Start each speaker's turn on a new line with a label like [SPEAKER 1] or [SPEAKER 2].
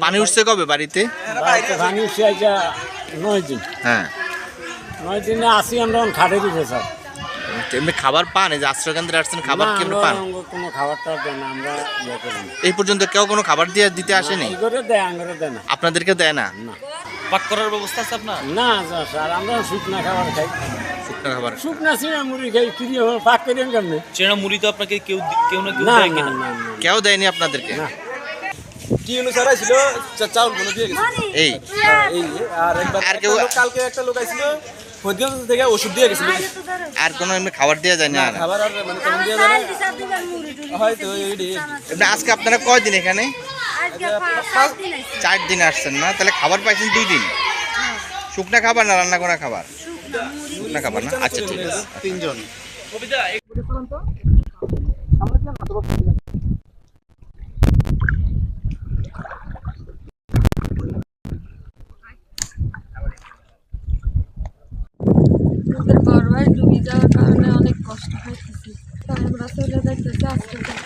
[SPEAKER 1] পানি উঠছে কবে বাড়িতে?
[SPEAKER 2] পানি উঠছে আইসা নয় দিন।
[SPEAKER 1] হ্যাঁ।
[SPEAKER 2] নয় দিনে আসি আমরা খাটে দিতে স্যার।
[SPEAKER 1] এমনি খাবার পান? এই যে আশ্রয় কেন্দ্রে আসছেন খাবার
[SPEAKER 2] না,
[SPEAKER 1] কি এমনি পান?
[SPEAKER 2] কোনো খাবার টাবার দেয় আমরা ইয়ে করি না।
[SPEAKER 1] এই পর্যন্ত কেউ কোনো খাবার দিয়ে দিতে আসেনি?
[SPEAKER 2] এই করে দেয় আঙ্গরে দেয় না।
[SPEAKER 1] আপনাদেরকে দেয় না?
[SPEAKER 2] না।
[SPEAKER 3] পাক করার ব্যবস্থা আছে আপনার?
[SPEAKER 2] না স্যার আমরা শুকনা খাবার খাই।
[SPEAKER 1] শুকনো খাবার।
[SPEAKER 2] শুকনা মুড়ি খাই কিরি হল পাক করেন কেমনি?
[SPEAKER 3] চেনা মুড়ি তো আপনাকে কেউ দি- কেউ না কেউ
[SPEAKER 2] না
[SPEAKER 3] দেয়
[SPEAKER 2] না
[SPEAKER 3] কিনা?
[SPEAKER 2] না না।
[SPEAKER 1] কেউ দেয়নি আপনাদেরকে?
[SPEAKER 2] না।
[SPEAKER 4] কি অনুসারে ছিল চাউলগুলো দিয়ে গেছে।
[SPEAKER 1] এই।
[SPEAKER 4] এই আর একবার
[SPEAKER 1] আর কেউ
[SPEAKER 4] কালকে একটা লোক আইছিল ফরিদগঞ্জ থেকে ওষুধ দিয়ে গেছিল।
[SPEAKER 1] আর কোনো এমনি খাবার দেওয়া যায় না
[SPEAKER 4] খাবার আর মানে তেমন দিয়ে যায় না। হয়তো
[SPEAKER 1] এমনি আজকে আপনারা কয়দিন এখানে? চার দিন আসছেন না? তাহলে খাবার পাইছেন দুই দিন? শুকনা খাবার না রান্না করা খাবার? শুকনা খাবার না? আচ্ছা ঠিক আছে।
[SPEAKER 4] তিনজন।
[SPEAKER 5] আমাদের বারবার ডুবে যাওয়ার কারণে অনেক কষ্ট হয়েছে আমরা চলে দেখতে আজকে।